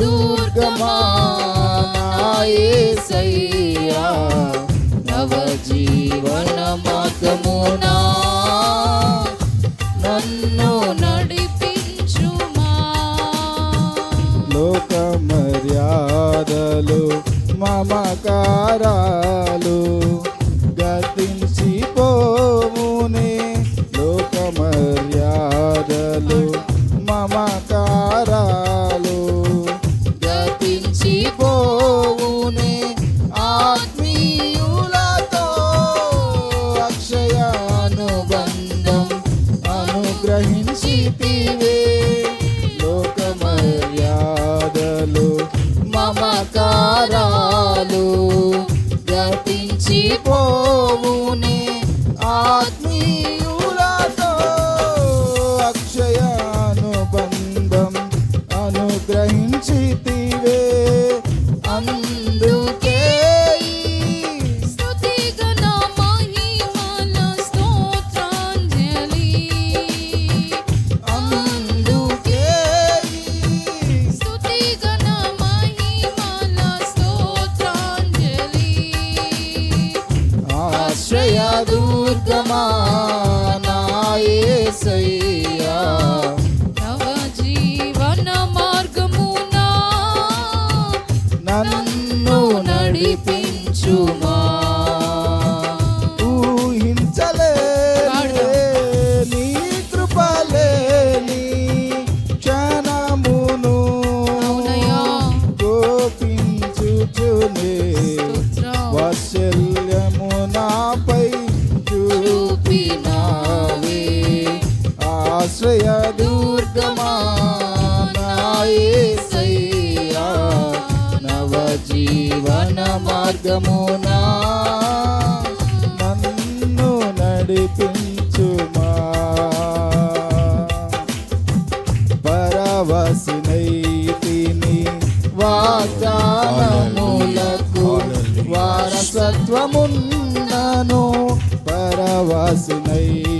దుర్గమా నా నవ జీవన మార్గమునా. నన్ను నడిపించుమా. లోక మర్యాదలు మమకారాలు గతించిపోమునే లోక మర్యాదలు మమకారాలు గతించిపోవునే ఆత్మ ఆశ్రయ దుర్గమా నా యేసయ్యా నవ జీవన మార్గమునా. నన్ను నడిపించుమా. పరవశినైతిని వాగ్దానములకు వారసత్వమున్నను. పరవశినైతిని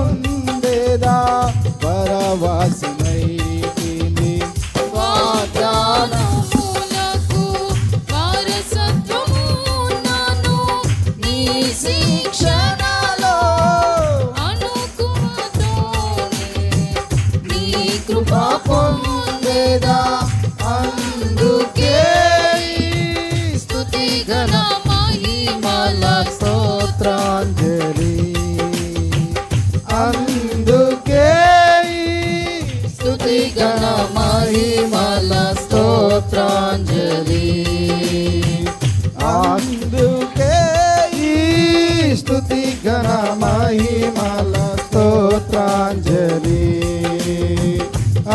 స్థుతి గణ మహిమల స్తోత్రాంజలి.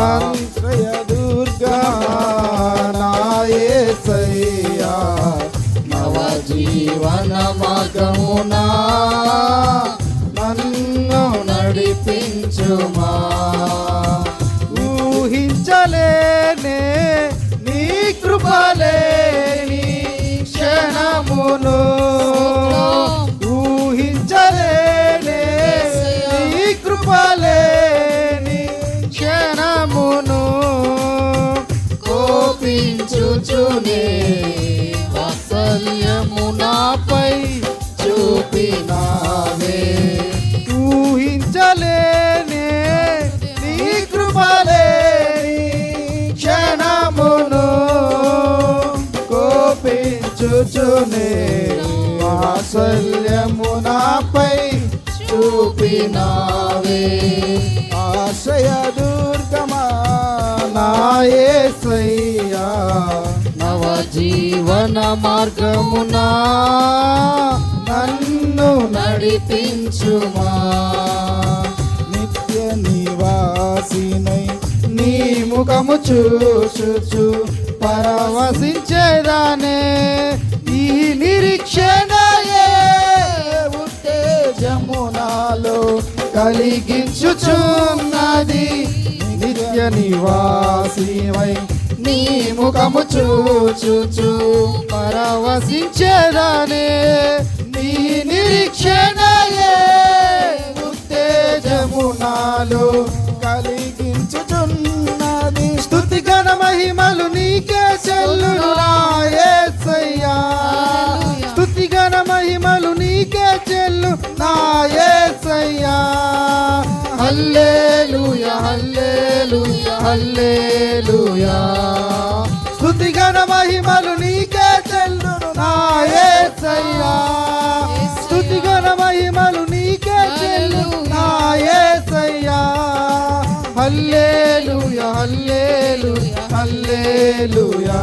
ఆశ్రయ దుర్గా నాయే సయ్యా నవ జీవన మగమునా నన్ను నడిపించుమా. ఊహించలేనే నీ కృపలేని క్షణమును చూచునే వాత్సల్యము నాపై చూపినావే. ఆశయ దుర్గమా నాయసయ్యా నవ జీవన మార్గమునా నన్ను నడిపించుమా. నిత్య నివాసినై నీ ముఖము చూచుచు పరవశించేదానే కలిగించుచున్నది. నిత్య నివాసివై నీ ముఖము చూచుచు పరవశించేదానే నీ నిరీక్షణయే. ఉత్తేజము నాలో కలిగించుచున్నది. స్థుతి గణ మహిమలు నీకే స్తుతి గణ మహిమలు నీకే చెల్లును నా యేసయ్యా స్తుతి గణ మహిమలు నీకే చెల్లు నా యేసయ్యా హల్లెలూయా హల్లెలూయా హల్లెలూయా.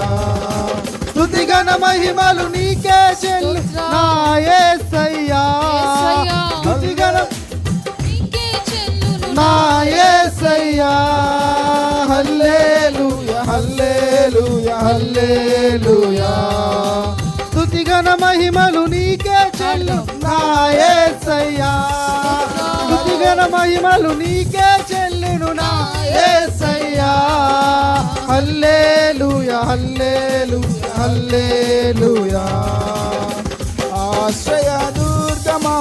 స్తుతి గణ మహిమలు నీకే చెల్లు నా యేసయ్యా స్తుతి గణ నీకే హల్లెలూయా. హల్లెలూయా మహిమలు నీకే చెల్లు నా యేసయ్యా స్తుతి మహిమలు నీకే చెల్లును నా యేసయ్యా హల్లెలూయా హల్లేలుయా హల్లెలూయా. ఆశ్రయ దుర్గమా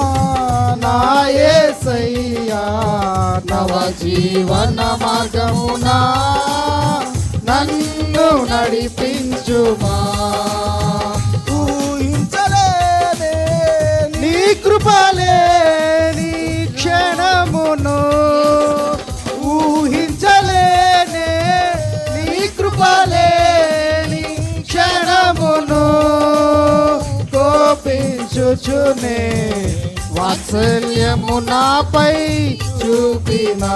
నా యేసయ్యా నవ జీవన మార్గమునా. నన్ను నడిపించుమా. ఊహించలేనే నీ కృపలే నీ క్షణమును. ఊహించలేనే నీ కృపలే నీ క్షణమును. కోపించుచునే వాత్సల్యము నాపై చూపినా.